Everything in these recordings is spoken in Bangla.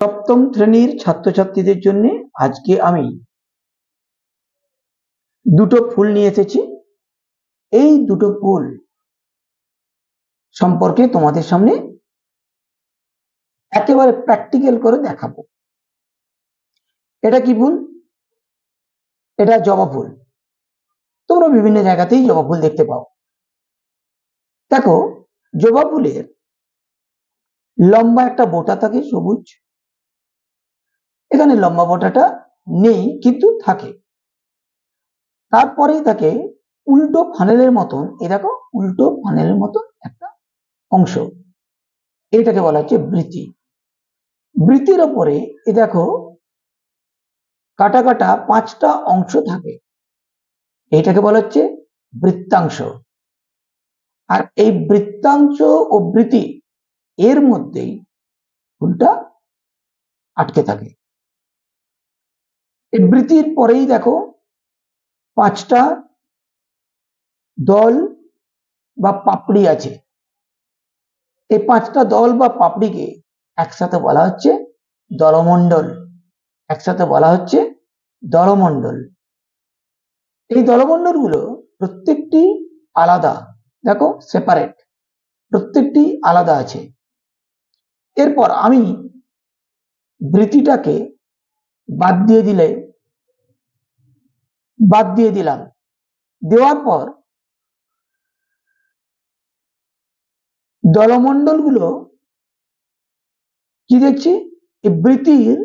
সপ্তম শ্রেণির ছাত্রছাত্রীদের জন্য আজকে আমি দুটো ফুল নিয়ে এসেছি। এই দুটো ফুল সম্পর্কে তোমাদের সামনে একেবারে প্র্যাকটিক্যাল করে দেখাবো। এটা কি ফুল? এটা জবা ফুল। তোমরা বিভিন্ন জায়গাতেই জবা ফুল দেখতে পাও। দেখো, জবা ফুলের লম্বা একটা বোটা থাকে সবুজ। এখানে লম্বা বোটাটা নেই, কিন্তু থাকে। তারপরেই থাকে উল্টো ফানেলের মতন এ দেখো, উল্টো ফানেলের মতন একটা অংশ। এটাকে বলা হচ্ছে বৃতি বৃতির ওপরে, এ দেখো, কাটা কাটা পাঁচটা অংশ থাকে। এটাকে বলা হচ্ছে বৃত্তাংশ। আর এই বৃত্তাংশ ও বৃতি এর মধ্যেই ফুলটা আটকে থাকে। এই বৃতির পরেই দেখো পাঁচটা দল বা পাপড়ি আছে। এই পাঁচটা দল বা পাপড়িকে একসাথে বলা হচ্ছে দলমণ্ডল। একসাথে বলা হচ্ছে দলমণ্ডল। এই দলমণ্ডলগুলো প্রত্যেকটি আলাদা, দেখো সেপারেট প্রত্যেকটি আলাদা আছে। এরপর আমি বৃতিটাকে বাদ দিয়ে দিলে, বাদ দিয়ে দিলাম। দেওয়ার পর দলমণ্ডলগুলো কি দেখছি? বৃতির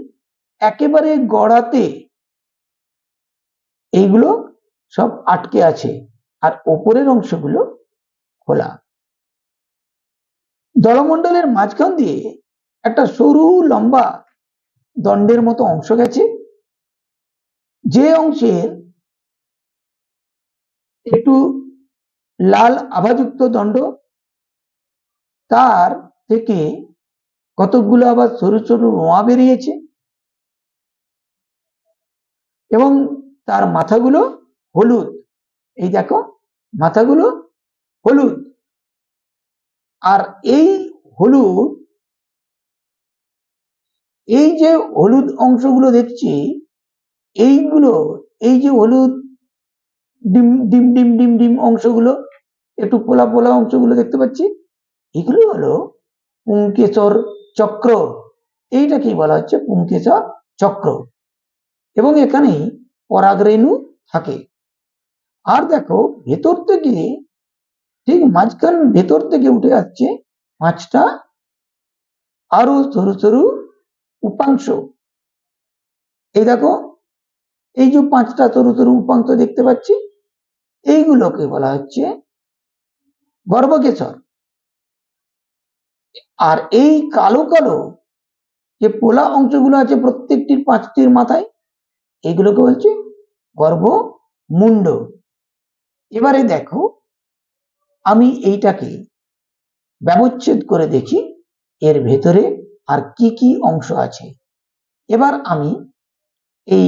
একেবারে গড়াতে এইগুলো সব আটকে আছে আর ওপরের অংশগুলো খোলা। দলমণ্ডলের মাঝখান দিয়ে একটা সরু লম্বা দণ্ডের মতো অংশ গেছে। যে অংশের একটু লাল আভাযুক্ত দণ্ড, তার থেকে কতকগুলো আবার সরু সরু রোঁয়া বেরিয়েছে এবং তার মাথাগুলো হলুদ। এই দেখো, মাথাগুলো হলুদ। আর এই হলুদ এই যে হলুদ অংশগুলো দেখছি, এইগুলো, এই যে হলুদ ডিম ডিম ডিম ডিম ডিম অংশগুলো, একটু পোলা পোলা অংশগুলো দেখতে পাচ্ছি, এগুলো হলো পুঙ্কেশ্বর চক্র। এইটাকে বলা হচ্ছে পুঙ্কেশ্বর চক্র। এবং এখানে পরাগরেণু থাকে। আর দেখো, ভেতর থেকে, ঠিক মাঝখান ভেতর থেকে উঠে আসছে পাঁচটা আরও সরু সরু উপাংশ। এই দেখো, এই যে পাঁচটা তরু তরু উপাংশ দেখতে পাচ্ছি, এইগুলোকে বলা হচ্ছে গর্ভকেশর। আর এই কালো কালো যে পোলা অংশগুলো আছে প্রত্যেকটির পাঁচটির মাথায় এইগুলোকে বলছে গর্ভ মুন্ড এবারে দেখো, আমি এইটাকে ব্যবচ্ছেদ করে দেখি, এর ভেতরে আর কি কি অংশ আছে? এবার আমি এই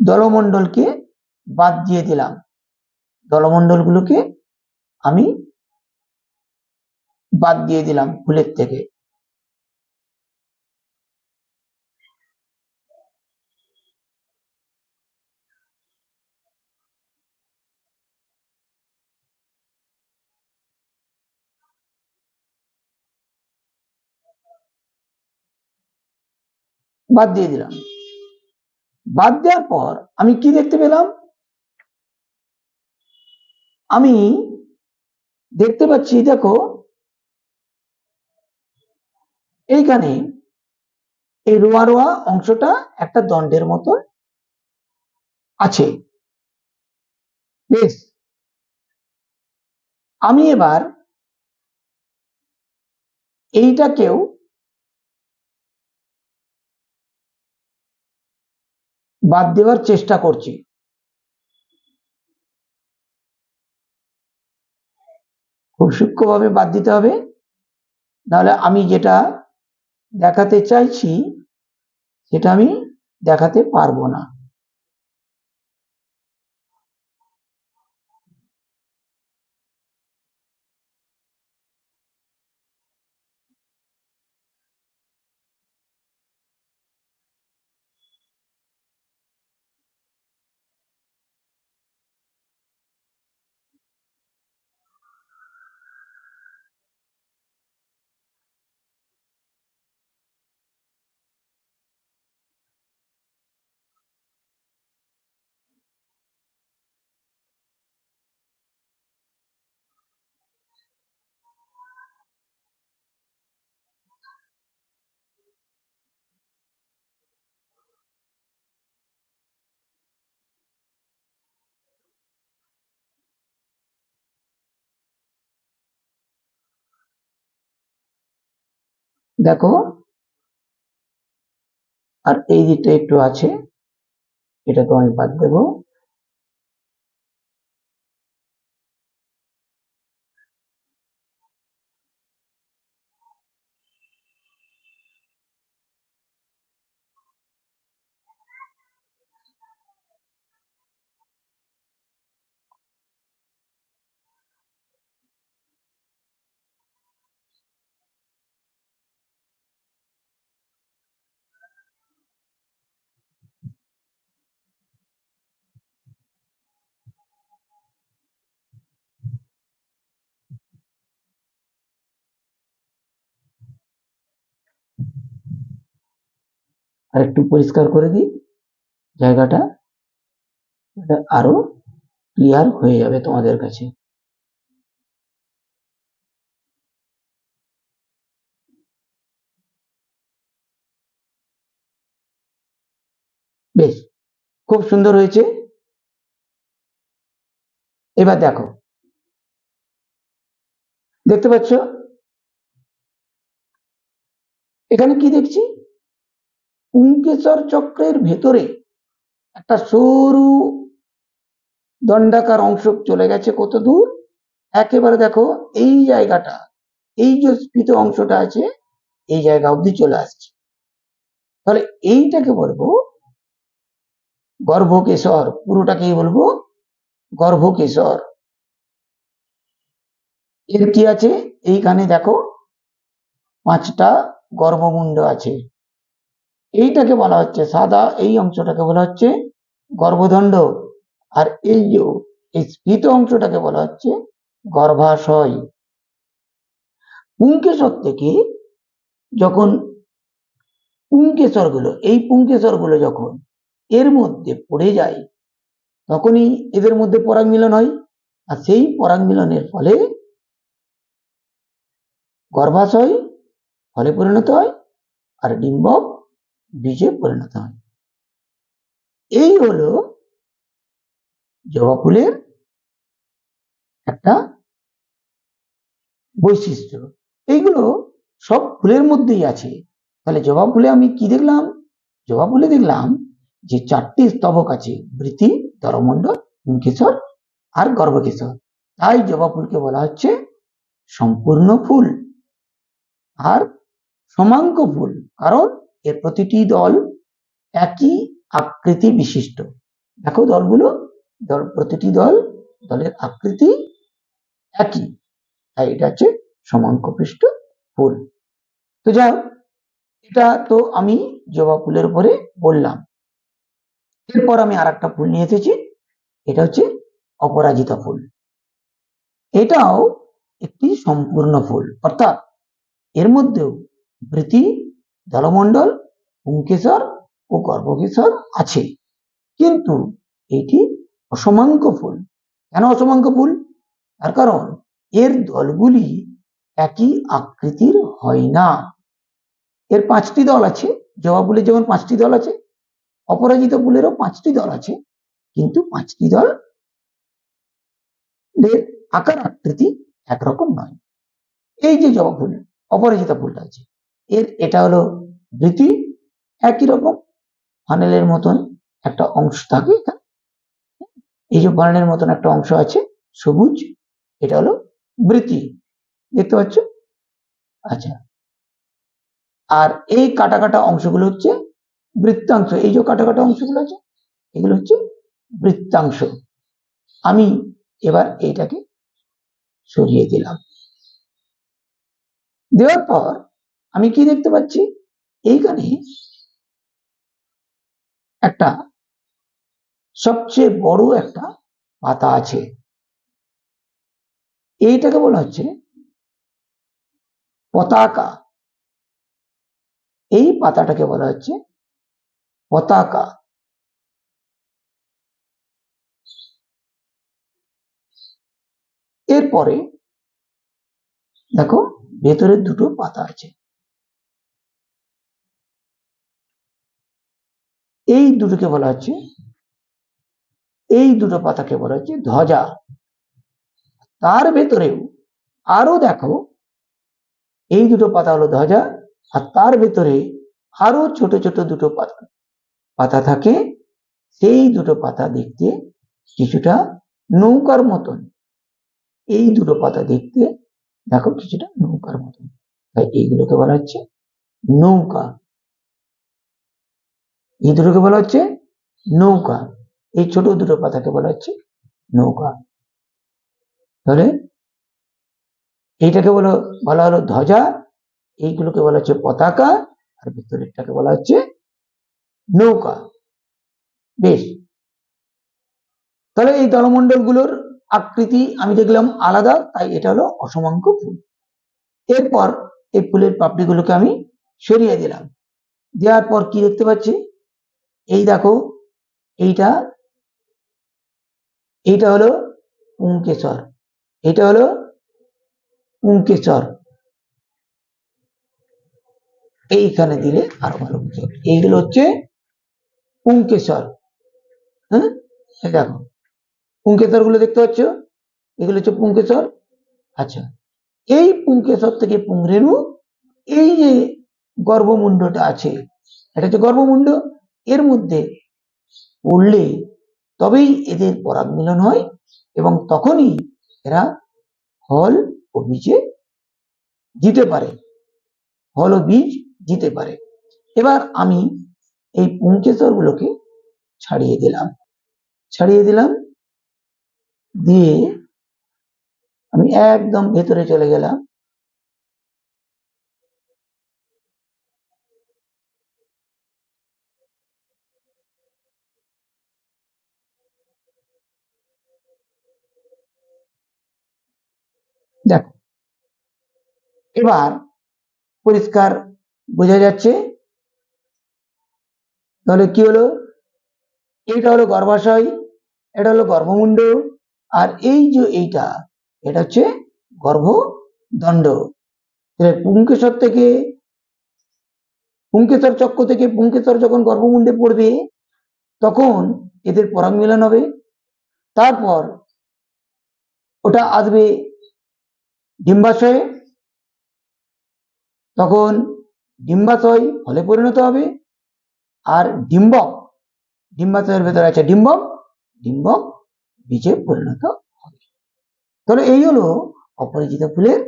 দলমণ্ডলকে বাদ দিয়ে দিলাম। দলমণ্ডলগুলোকে আমি বাদ দিয়ে দিলাম ফুলের থেকে। বাদ দিয়ে দিলাম। বাদ দেওয়ার পর আমি কি দেখতে পেলাম? আমি দেখতে পাচ্ছি, দেখো, এইখানে এই রোয়া রোয়া অংশটা একটা দণ্ডের মতো আছে। বেশ। আমি এবার এইটাকেও বাদ দেওয়ার চেষ্টা করছি। খুব সূক্ষ্মভাবে বাদ দিতে হবে। নাহলে আমি যেটা দেখাতে চাইছি, সেটা আমি দেখাতে পারব না। দেখো। আর এই দিকটা একটু আছে এটা তো আমি বাদ দেবো। আর একটু পরিষ্কার করে দিই। জায়গাটা এটা আরও ক্লিয়ার হয়ে যাবে তোমাদের কাছে। বেশ, খুব সুন্দর হয়েছে। এবার দেখো, দেখতে পাচ্ছ? এখানে কি দেখছি? পুঙ্কেশ্বর চক্রের ভেতরে একটা সরু দণ্ডাকার অংশ চলে গেছে কত দূর? একেবারে দেখো, এই জায়গাটা, এই যে স্ফীত অংশটা আছে, এই জায়গা অবধি চলে আসছে। তাহলে এইটাকে বলব গর্ভকেশর, পুরোটাকেই বলব গর্ভকেশর। এর কি আছে? এইখানে দেখো পাঁচটা গর্ভমুণ্ড আছে। এইটাকে বলা হচ্ছে, সাদা এই অংশটাকে বলা হচ্ছে গর্ভদণ্ড। আর এই এই স্ফীত অংশটাকে বলা হচ্ছে গর্ভাশয়। পুঙ্কেশ্বর থেকে যখন পুঙ্কেশ্বরগুলো এই পুঙ্কেশ্বরগুলো যখন এর মধ্যে পড়ে যায়, তখনই এদের মধ্যে পরাগ মিলন হয়। আর সেই পরাগ মিলনের ফলে গর্ভাশয় ফলে পরিণত হয়, আর ডিম্বক বীজে পরিণত হয়। এই হলো জবা ফুলের একটা বৈশিষ্ট্য। এইগুলো সব ফুলের মধ্যেই আছে। তাহলে জবা ফুলে আমি কি দেখলাম? জবা ফুলে দেখলাম যে চারটি স্তবক আছে বৃতি দরমণ্ডল মুখেশ্বর আর গর্ভকেশ্বর। তাই জবা ফুলকে বলা হচ্ছে সম্পূর্ণ ফুল আর সমাঙ্ক ফুল। কারণ এর প্রতিটি দল একই আকৃতি বিশিষ্ট। দেখো দলগুলো, দল, প্রতিটি দল, দলের আকৃতি একই। তাই এটা হচ্ছে সমাঙ্ক পৃষ্ঠ ফুল। তো যাই এটা তো আমি জবা ফুলের উপরে বললাম। এরপর আমি আর একটা ফুল নিয়ে এসেছি, এটা হচ্ছে অপরাজিতা ফুল। এটাও একটি সম্পূর্ণ ফুল। অর্থাৎ এর মধ্যেও বৃতি দলমণ্ডল পুঙ্কেশ্বর ও গর্ভকেশ্বর আছে। কিন্তু এটি অসমাঙ্ক ফুল। কেন অসমাঙ্ক ফুল? তার কারণ এর দলগুলি একই আকৃতির হয় না। এর পাঁচটি দল আছে। জবা ফুলের যেমন পাঁচটি দল আছে, অপরাজিত ফুলেরও পাঁচটি দল আছে, কিন্তু পাঁচটি দল এর আকার আকৃতি একরকম নয়। এই যে জবা ফুল, অপরাজিতা ফুলটা আছে এর এটা হলো বৃতি একই রকম ফানেলের মতন একটা অংশ থাকে এখানে এই যে ফানেলের মতন একটা অংশ আছে, সবুজ, এটা হলো বৃতি দেখতে পাচ্ছ? আচ্ছা। আর এই কাটা কাটা অংশগুলো হচ্ছে বৃত্তাংশ, এই যে কাটা কাটা অংশগুলো আছে, এগুলো হচ্ছে বৃত্তাংশ। আমি এবার এইটাকে সরিয়ে দিলাম। দেওয়ার পর আমি কি দেখতে পাচ্ছি? এইখানে একটা সবচেয়ে বড় একটা পাতা আছে। এইটাকে বলা হচ্ছে পতাকা। এই পাতাটাকে বলা হচ্ছে পতাকা। এরপরে দেখো ভেতরে দুটো পাতা আছে। এই দুটোকে বলা হচ্ছে, এই দুটো পাতাকে বলা হচ্ছে ধ্বজা। তার ভেতরেও আরও দেখো, এই দুটো পাতা হলো ধ্বজা, আর তার ভেতরে আরও ছোট ছোট দুটো পাতা। পাতা থাকে, সেই দুটো পাতা দেখতে কিছুটা নৌকার মতন। এই দুটো পাতা দেখতে দেখো কিছুটা নৌকার মতন। তাই এইগুলোকে বলা হচ্ছে নৌকা। এই দুটোকে বলা হচ্ছে নৌকা। এই ছোট দুটো পাতাকে বলা হচ্ছে নৌকা। তাহলে এইটাকে বলো, বলা হলো ধ্বজা, এইগুলোকে বলা হচ্ছে পতাকা, আর ভিতরেরটাকে বলা হচ্ছে নৌকা। বেশ। তাহলে এই দলমণ্ডলগুলোর আকৃতি আমি দেখলাম আলাদা, তাই এটা হলো অসমাঙ্ক ফুল। এরপর এই ফুলের পাপড়িগুলোকে আমি সরিয়ে দিলাম। দেওয়ার পর কি দেখতে পাচ্ছি? এই দেখো, এইটা এইটা হলো পুংকেশর এটা হলো পুংকেশর এইখানে দিলে আরও ভালো এইগুলো হচ্ছে পুংকেশর হ্যাঁ দেখো পুংকেশরগুলো দেখতে পাচ্ছ? এগুলো হচ্ছে পুংকেশর আচ্ছা এই পুংকেশর থেকে পুংরেণু এই যে গর্ভমুণ্ডটা আছে, এটা হচ্ছে গর্ভমুণ্ড। এর মধ্যে পড়লে তবেই এদের পরাগ মিলন হয় এবং তখনই এরা ফল ও বীজে দিতে পারে। ফল ও বীজ দিতে পারে। এবার আমি এই পুংকেশর গুলোকে ছাড়িয়ে দিলাম। ছাড়িয়ে দিলাম। দিয়ে আমি একদম ভেতরে চলে গেলাম। দেখো, এবার পরিষ্কার বোঝা যাচ্ছে। তাহলে কি হলো? এইটা হলো গর্ভাশয়, এটা হলো গর্ভমুণ্ড, আর এই যে এইটা, এটা হচ্ছে গর্ভদণ্ড। পুংকেশর থেকে পুঙ্কেশ্বর চক্র থেকে পুঙ্কেশ্বর যখন গর্ভমুণ্ডে পড়বে, তখন এদের পরাগ মিলন হবে। তারপর ওটা আসবে ডিম্বাশয়ে। তখন ডিম্বাশয় ফলে পরিণত হবে আর ডিম্বক, ডিম্বাশয়ের ভেতরে আছে ডিম্বক ডিম্বক বীজে পরিণত হবে। তাহলে এই হলো অপরাজিত ফুলের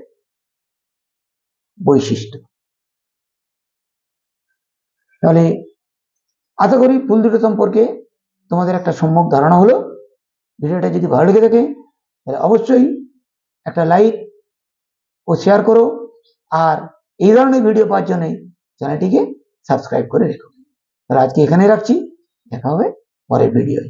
বৈশিষ্ট্য। তাহলে আশা করি ফুল দুটো সম্পর্কে তোমাদের একটা সম্যক ধারণা হলো। ভিডিওটা যদি ভালো লেগে থাকে, তাহলে অবশ্যই একটা লাইক ও শেয়ার করো। আর এই ধরনের ভিডিও পাওয়ার জন্যে চ্যানেলটিকে সাবস্ক্রাইব করে রেখো। তাহলে আজকে এখানেই রাখছি। দেখা হবে পরের ভিডিওয়